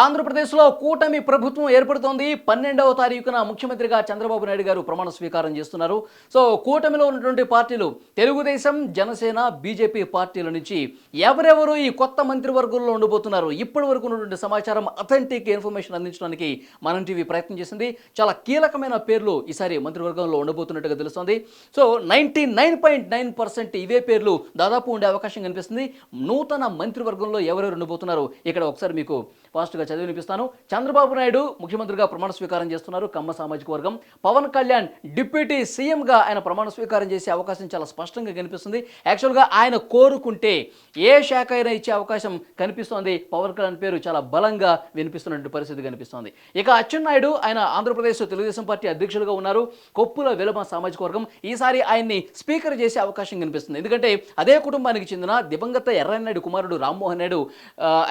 ఆంధ్రప్రదేశ్లో కూటమి ప్రభుత్వం ఏర్పడుతోంది. పన్నెండవ తారీఖున ముఖ్యమంత్రిగా చంద్రబాబు నాయుడు గారు ప్రమాణ స్వీకారం చేస్తున్నారు. సో కూటమిలో ఉన్నటువంటి పార్టీలు తెలుగుదేశం జనసేన బీజేపీ పార్టీల నుంచి ఎవరెవరు ఈ కొత్త మంత్రివర్గంలో ఉండబోతున్నారు? ఇప్పటి వరకు ఉన్నటువంటి సమాచారం అథెంటిక్ ఇన్ఫర్మేషన్ అందించడానికి మనం టీవీ ప్రయత్నం చేసింది. చాలా కీలకమైన పేర్లు ఈసారి మంత్రివర్గంలో ఉండబోతున్నట్టుగా తెలుస్తోంది. So ninety nine point nine percent ఇవే పేర్లు దాదాపు ఉండే అవకాశం కనిపిస్తుంది. నూతన మంత్రివర్గంలో ఎవరెవరు ఉండబోతున్నారు? ఇక్కడ ఒకసారి మీకు ఫాస్ట్గా చదివి వినిపిస్తాను చంద్రబాబు నాయుడు ముఖ్యమంత్రిగా ప్రమాణ స్వీకారం చేస్తున్నారు. కమ్మ సామాజిక వర్గం. పవన్ కళ్యాణ్ డిప్యూటీ సీఎంగా ఆయన ప్రమాణ స్వీకారం చేసే అవకాశం చాలా స్పష్టంగా కనిపిస్తుంది. యాక్చువల్గా ఆయన కోరుకుంటే ఏ శాఖ అయినా ఇచ్చే అవకాశం కనిపిస్తోంది. పవన్ కళ్యాణ్ పేరు చాలా బలంగా వినిపిస్తున్నటువంటి పరిస్థితి కనిపిస్తోంది. ఇక అచ్చెన్నాయుడు ఆయన ఆంధ్రప్రదేశ్ తెలుగుదేశం పార్టీ అధ్యక్షులుగా ఉన్నారు. కొప్పుల విలమ సామాజిక వర్గం. ఈసారి ఆయన్ని స్పీకర్ చేసే అవకాశం కనిపిస్తుంది. ఎందుకంటే అదే కుటుంబానికి చెందిన దివంగత ఎర్రన్నాయుడు కుమారుడు రామ్మోహన్ నాయుడు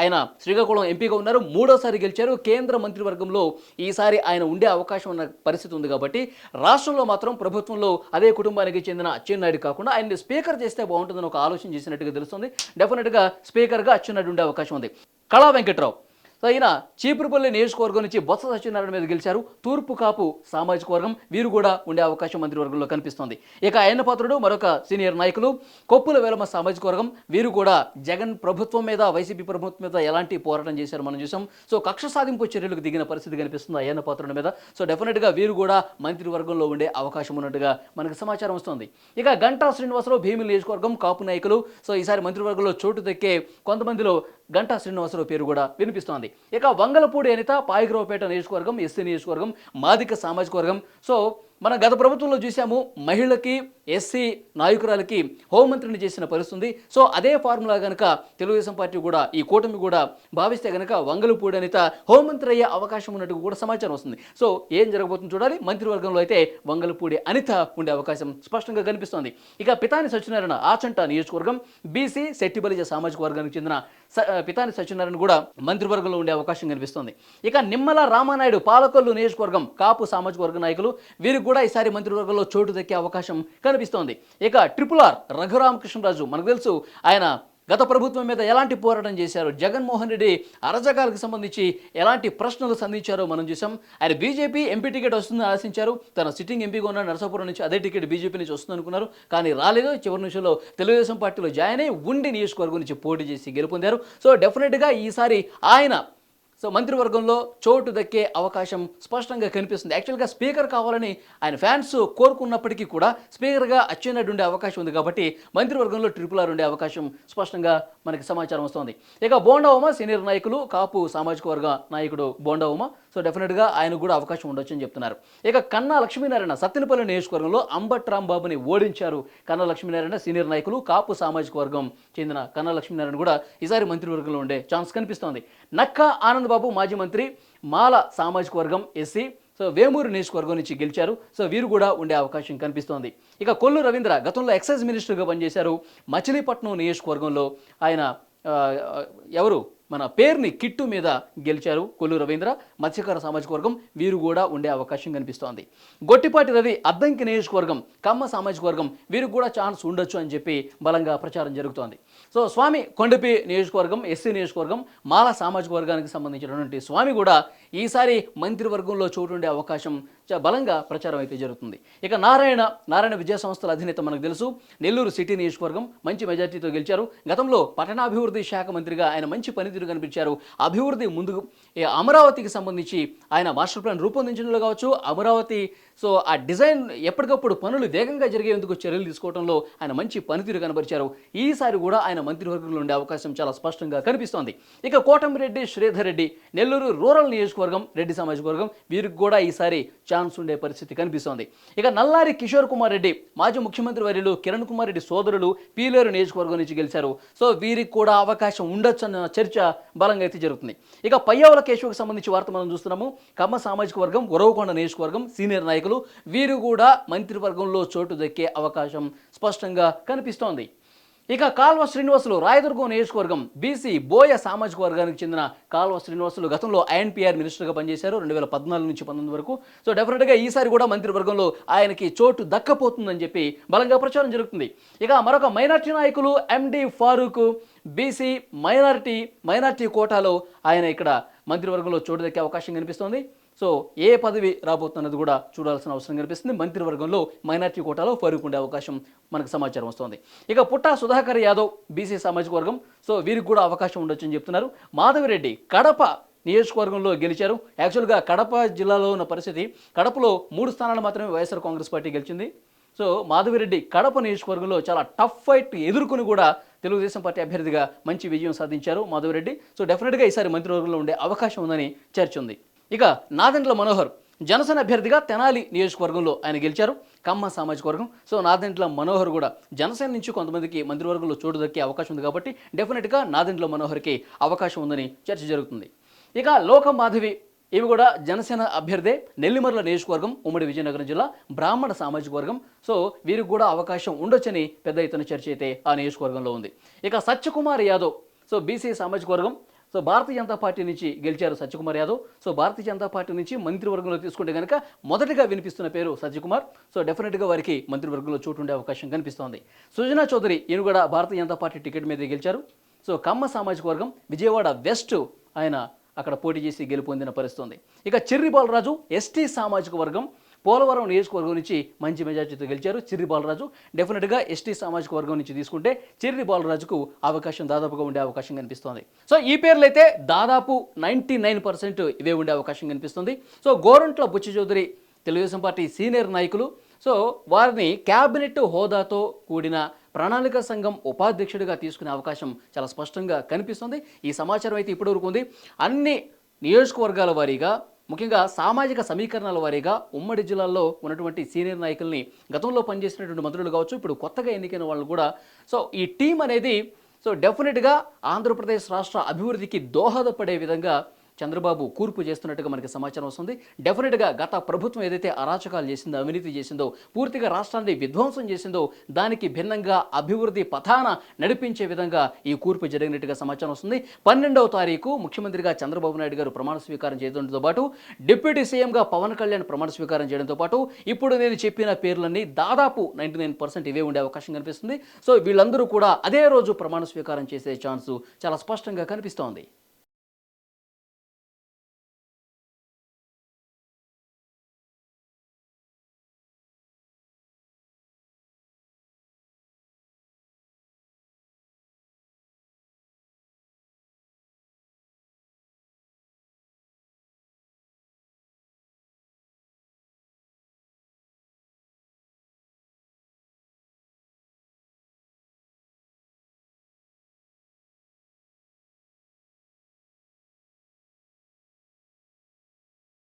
ఆయన శ్రీకాకుళం ఎంపీగా ఉన్నారు. మూడోసారి గెలిచారు. కేంద్ర మంత్రివర్గంలో ఈసారి ఆయన ఉండే అవకాశం ఉన్న పరిస్థితి ఉంది కాబట్టి రాష్ట్రంలో మాత్రం ప్రభుత్వంలో అదే కుటుంబానికి చెందిన అచ్చెన్నాయుడు కాకుండా ఆయన్ని స్పీకర్ చేస్తే బాగుంటుందని ఒక ఆలోచన చేసినట్టుగా తెలుస్తుంది. డెఫినెట్గా స్పీకర్గా అచ్చెన్నాయుడు ఉండే అవకాశం ఉంది. కళా వెంకట్రావు సో ఈయన చీపురుపల్లి నియోజకవర్గం నుంచి బొత్స సత్యనారాయణ మీద గెలిచారు. తూర్పు కాపు సామాజిక వర్గం వీరు కూడా ఉండే అవకాశం మంత్రివర్గంలో కనిపిస్తోంది. ఇక ఆయన పాత్రుడు మరొక సీనియర్ నాయకులు కొప్పుల వేలమ్మ సామాజిక వర్గం వీరు కూడా జగన్ ప్రభుత్వం మీద వైసీపీ ప్రభుత్వం మీద ఎలాంటి పోరాటం చేశారు మనం చూసాం సో కక్ష సాధింపు చర్యలకు దిగిన పరిస్థితి కనిపిస్తుంది అయ్యన్న పాత్రుడి మీద. సో డెఫినెట్గా వీరు కూడా మంత్రివర్గంలో ఉండే అవకాశం ఉన్నట్టుగా మనకు సమాచారం వస్తుంది. ఇక గంటా శ్రీనివాసరావు భీమిలి నియోజకవర్గం కాపు నాయకులు. సో ఈసారి మంత్రివర్గంలో చోటు దక్కే కొంతమందిలో గంటా శ్రీనివాసరావు పేరు కూడా వినిపిస్తోంది. ఇక వంగలపూడి అనిత పాయగ్రావుపేట నియోజకవర్గం ఎస్సీ నియోజకవర్గం మాదిక సామాజిక వర్గం. సో మన గత ప్రభుత్వంలో చూసాము మహిళకి ఎస్సీ నాయకురాలకి హోంమంత్రిని చేసిన పరిస్థితుంది. సో అదే ఫార్ములా కనుక తెలుగుదేశం పార్టీ కూడా ఈ కూటమి కూడా భావిస్తే కనుక వంగలపూడి అనిత హోంమంత్రి అయ్యే అవకాశం ఉన్నట్టు కూడా సమాచారం వస్తుంది. సో ఏం జరగబోతుందో చూడాలి. మంత్రివర్గంలో అయితే వంగలపూడి అనిత ఉండే అవకాశం స్పష్టంగా కనిపిస్తోంది. ఇక పితాని సత్యనారాయణ ఆచంట నియోజకవర్గం బీసీ శెట్టిబలిజ సామాజిక వర్గానికి చెందిన స- పితాని సత్యనారాయణ కూడా మంత్రివర్గంలో ఉండే అవకాశం కనిపిస్తోంది. ఇక నిమ్మల రామానాయుడు పాలకొల్లు నియోజకవర్గం కాపు సామాజిక వర్గ నాయకులు వీరికి కూడా ఈసారి మంత్రివర్గంలో చోటు దక్కే అవకాశం కనిపిస్తోంది. ఇక ట్రిపుల్ ఆర్ రఘురామకృష్ణరాజు మనకు తెలుసు ఆయన గత ప్రభుత్వం మీద ఎలాంటి పోరాటం చేశారు? జగన్మోహన్ రెడ్డి అరజకాలకు సంబంధించి ఎలాంటి ప్రశ్నలు సంధించారో మనం చూసాం ఆయన బీజేపీ ఎంపీ టికెట్ వస్తుందని ఆశించారు. తన సిట్టింగ్ ఎంపీగా ఉన్న నరసాపురం నుంచి అదే టికెట్ బీజేపీ నుంచి వస్తుంది అనుకున్నారు కానీ రాలేదు. చివరి నిమిషంలో తెలుగుదేశం పార్టీలో జాయిన్ అయ్యి ఉండి నియోజకవర్గం నుంచి పోటీ చేసి గెలుపొందారు. సో డెఫినెట్గా ఈసారి ఆయన సో మంత్రివర్గంలో చోటు దక్కే అవకాశం స్పష్టంగా కనిపిస్తుంది. యాక్చువల్గా స్పీకర్ కావాలని ఆయన ఫ్యాన్స్ కోరుకున్నప్పటికీ కూడా స్పీకర్గా అచ్చెన్నాయుడు ఉండే అవకాశం ఉంది కాబట్టి మంత్రివర్గంలో ట్రిపుల్ ఆర్ ఉండే అవకాశం స్పష్టంగా మనకి సమాచారం వస్తుంది. ఇక బోండావుమ సీనియర్ నాయకులు కాపు సామాజిక వర్గ నాయకుడు బోండావుమ సో డెఫినెట్గా ఆయన కూడా అవకాశం ఉండొచ్చు అని చెప్తున్నారు. ఇక కన్నా లక్ష్మీనారాయణ సత్తెనపల్లి నియోజకవర్గంలో అంబట్ రాంబాబుని ఓడించారు. కన్నా లక్ష్మీనారాయణ సీనియర్ నాయకులు కాపు సామాజిక వర్గం చెందిన కన్నా లక్ష్మీనారాయణ కూడా ఈసారి మంత్రివర్గంలో ఉండే ఛాన్స్ కనిపిస్తోంది. నక్కా ఆనందబాబు మాజీ మంత్రి మాల సామాజిక వర్గం ఎస్సీ సో వేమూరు నియోజకవర్గం నుంచి గెలిచారు. సో వీరు కూడా ఉండే అవకాశం కనిపిస్తోంది. ఇక కొల్లు రవీంద్ర గతంలో ఎక్సైజ్ మినిస్టర్గా పనిచేశారు. మచిలీపట్నం నియోజకవర్గంలో ఆయన ఎవరు? మన పేరుని కిట్టు మీద గెలిచారు కొల్లు రవీంద్ర. మత్స్యకార సామాజిక వర్గం వీరు కూడా ఉండే అవకాశం కనిపిస్తోంది. గొట్టిపాటి రవి అద్దంకి నియోజకవర్గం కమ్మ సామాజిక వర్గం వీరికి కూడా ఛాన్స్ ఉండొచ్చు అని చెప్పి బలంగా ప్రచారం జరుగుతోంది. సో స్వామి కొండపి నియోజకవర్గం ఎస్సీ నియోజకవర్గం మాల సామాజిక వర్గానికి సంబంధించినటువంటి స్వామి కూడా ఈసారి మంత్రివర్గంలో చోటుండే అవకాశం బలంగా ప్రచారం అయితే జరుగుతుంది. ఇక నారాయణ నారాయణ విద్యా సంస్థల అధినేత మనకు తెలుసు. నెల్లూరు సిటీ నియోజకవర్గం మంచి మెజార్టీతో గెలిచారు. గతంలో పట్టణాభివృద్ధి శాఖ మంత్రిగా ఆయన మంచి పనితీరు కనిపించారు. అభివృద్ధి ముందుకు అమరావతికి సంబంధించి ఆయన మాస్టర్ ప్లాన్ రూపొందించడంలో కావచ్చు. అమరావతి సో ఆ డిజైన్ ఎప్పటికప్పుడు పనులు వేగంగా జరిగేందుకు చర్యలు తీసుకోవడంలో ఆయన మంచి పనితీరు కనబరిచారు. ఈసారి కూడా ఆయన మంత్రివర్గంలో ఉండే అవకాశం చాలా స్పష్టంగా కనిపిస్తోంది. ఇక కోటమిరెడ్డి శ్రీధర్ రెడ్డి నెల్లూరు రూరల్ నియోజకవర్గం రెడ్డి సామాజిక వర్గం వీరికి కూడా ఈసారి ఛాన్స్ ఉండే పరిస్థితి కనిపిస్తోంది. ఇక నల్లారి కిషోర్ కుమార్ రెడ్డి మాజీ ముఖ్యమంత్రి వర్యులు కిరణ్ కుమార్ రెడ్డి సోదరులు పీలేరు నియోజకవర్గం నుంచి గెలిచారు. సో వీరికి కూడా అవకాశం ఉండొచ్చు అన్న చర్చ బలంగా అయితే జరుగుతుంది. ఇక పయ్యావుల కేశవకు సంబంధించి వార్త మనం చూస్తున్నాము. కమ్మ సామాజిక వర్గం ఉరవకొండ నియోజకవర్గం సీనియర్ నాయకులు వీరు కూడా మంత్రివర్గంలో చోటు దక్కే అవకాశం స్పష్టంగా కనిపిస్తోంది. ఇక కాల్వ శ్రీనివాసులు రాయదుర్గం నియోజకవర్గం బీసీ బోయ సామాజిక వర్గానికి చెందిన కాల్వ శ్రీనివాసులు గతంలో ఐఎన్పిఆర్ మినిస్టర్గా పనిచేశారు రెండు వేల పద్నాలుగు నుంచి పంతొమ్మిది వరకు. సో డెఫినెట్గా ఈసారి కూడా మంత్రివర్గంలో ఆయనకి చోటు దక్కపోతుందని చెప్పి బలంగా ప్రచారం జరుగుతుంది. ఇక మరొక మైనార్టీ నాయకులు MD Farooq BC minority minority కోటాలో ఆయన ఇక్కడ మంత్రివర్గంలో చోటు దక్కే అవకాశం కనిపిస్తోంది. సో ఏ పదవి రాబోతున్నది కూడా చూడాల్సిన అవసరం కనిపిస్తుంది. మంత్రివర్గంలో మైనార్టీ కోటాలో ఫరూక్ ఉండే అవకాశం మనకు సమాచారం వస్తుంది. ఇక పుట్టా సుధాకర్ యాదవ్ బీసీ సామాజిక వర్గం సో వీరికి కూడా అవకాశం ఉండొచ్చు అని చెప్తున్నారు. మాధవిరెడ్డి కడప నియోజకవర్గంలో గెలిచారు. యాక్చువల్గా కడప జిల్లాలో ఉన్న పరిస్థితి కడపలో మూడు స్థానాలు మాత్రమే వైఎస్ఆర్ కాంగ్రెస్ పార్టీ గెలిచింది. సో మాధవిరెడ్డి కడప నియోజకవర్గంలో చాలా టఫ్ ఫైట్ ఎదుర్కొని కూడా తెలుగుదేశం పార్టీ అభ్యర్థిగా మంచి విజయం సాధించారు మాధవిరెడ్డి. సో డెఫినెట్గా ఈసారి మంత్రివర్గంలో ఉండే అవకాశం ఉందని చర్చ ఉంది ఇక నాదెండ్ల మనోహర్ జనసేన అభ్యర్థిగా తెనాలి నియోజకవర్గంలో ఆయన గెలిచారు. కమ్మ సామాజిక వర్గం. సో నాదెంట్ల మనోహర్ కూడా జనసేన నుంచి కొంతమందికి మంత్రివర్గంలో చోటు దక్కే అవకాశం ఉంది కాబట్టి డెఫినెట్గా నాదెంట్ల మనోహర్కి అవకాశం ఉందని చర్చ జరుగుతుంది. ఇక లోక మాధవి ఇవి కూడా జనసేన అభ్యర్థే. నెల్లిమర్ల నియోజకవర్గం ఉమ్మడి విజయనగరం జిల్లా బ్రాహ్మణ సామాజిక వర్గం. సో వీరికి కూడా అవకాశం ఉండొచ్చని పెద్ద ఎత్తున చర్చ అయితే ఆ నియోజకవర్గంలో ఉంది. ఇక సత్యకుమార్ యాదవ్ సో బీసీ సామాజిక వర్గం. సో భారతీయ జనతా పార్టీ నుంచి గెలిచారు సత్యకుమార్ యాదవ్. సో భారతీయ జనతా పార్టీ నుంచి మంత్రివర్గంలో తీసుకుంటే కనుక మొదటగా వినిపిస్తున్న పేరు సత్యకుమార్. సో డెఫినెట్గా వారికి మంత్రివర్గంలో చోటు ఉండే అవకాశం కనిపిస్తోంది. సుజనా చౌదరి ఈయన కూడా భారతీయ జనతా పార్టీ టికెట్ మీద గెలిచారు. సో కమ్మ సామాజిక వర్గం విజయవాడ వెస్ట్ ఆయన అక్కడ పోటీ చేసి గెలుపొందిన పరిస్థితుంది ఇక చెర్రి బాలరాజు ఎస్టీ సామాజిక వర్గం పోలవరం నియోజకవర్గం నుంచి మంచి మెజార్టీతో గెలిచారు చిర్రి బాలరాజు. డెఫినెట్గా ఎస్టీ సామాజిక వర్గం నుంచి తీసుకుంటే చిర్రి బాలరాజుకు అవకాశం దాదాపుగా ఉండే అవకాశం కనిపిస్తోంది. సో ఈ పేర్లు అయితే దాదాపు నైంటీ నైన్ పర్సెంట్ ఇవే ఉండే అవకాశం కనిపిస్తుంది. So Gorantla Butchi Chowdary Telugu Desam party senior నాయకులు. సో వారిని క్యాబినెట్ హోదాతో కూడిన ప్రణాళిక సంఘం ఉపాధ్యక్షుడిగా తీసుకునే అవకాశం చాలా స్పష్టంగా కనిపిస్తుంది. ఈ సమాచారం అయితే ఇప్పటివరకు ఉంది. అన్ని నియోజకవర్గాల వారీగా ముఖ్యంగా సామాజిక సమీకరణాల వారీగా ఉమ్మడి జిల్లాలో ఉన్నటువంటి సీనియర్ నాయకుల్ని గతంలో పనిచేసినటువంటి మంత్రులు కావచ్చు ఇప్పుడు కొత్తగా ఎన్నికైన వాళ్ళు కూడా. సో ఈ టీం అనేది సో డెఫినెట్గా ఆంధ్రప్రదేశ్ రాష్ట్ర అభివృద్ధికి దోహదపడే విధంగా చంద్రబాబు కూర్పు చేస్తున్నట్టుగా మనకి సమాచారం వస్తుంది. డెఫినెట్గా గత ప్రభుత్వం ఏదైతే అరాచకాలు చేసిందో అవినీతి చేసిందో పూర్తిగా రాష్ట్రాన్ని విధ్వంసం చేసిందో దానికి భిన్నంగా అభివృద్ధి పథాన నడిపించే విధంగా ఈ కూర్పు జరిగినట్టుగా సమాచారం వస్తుంది. పన్నెండవ తారీఖు ముఖ్యమంత్రిగా చంద్రబాబు నాయుడు గారు ప్రమాణ స్వీకారం చేయడంతో పాటు డిప్యూటీ సీఎంగా పవన్ కళ్యాణ్ ప్రమాణ స్వీకారం చేయడంతో పాటు ఇప్పుడు నేను చెప్పిన పేర్లన్నీ దాదాపు నైంటీ నైన్ పర్సెంట్ ఇవే ఉండే అవకాశం కనిపిస్తుంది. సో వీళ్ళందరూ కూడా అదే రోజు ప్రమాణ స్వీకారం చేసే ఛాన్స్ చాలా స్పష్టంగా కనిపిస్తోంది.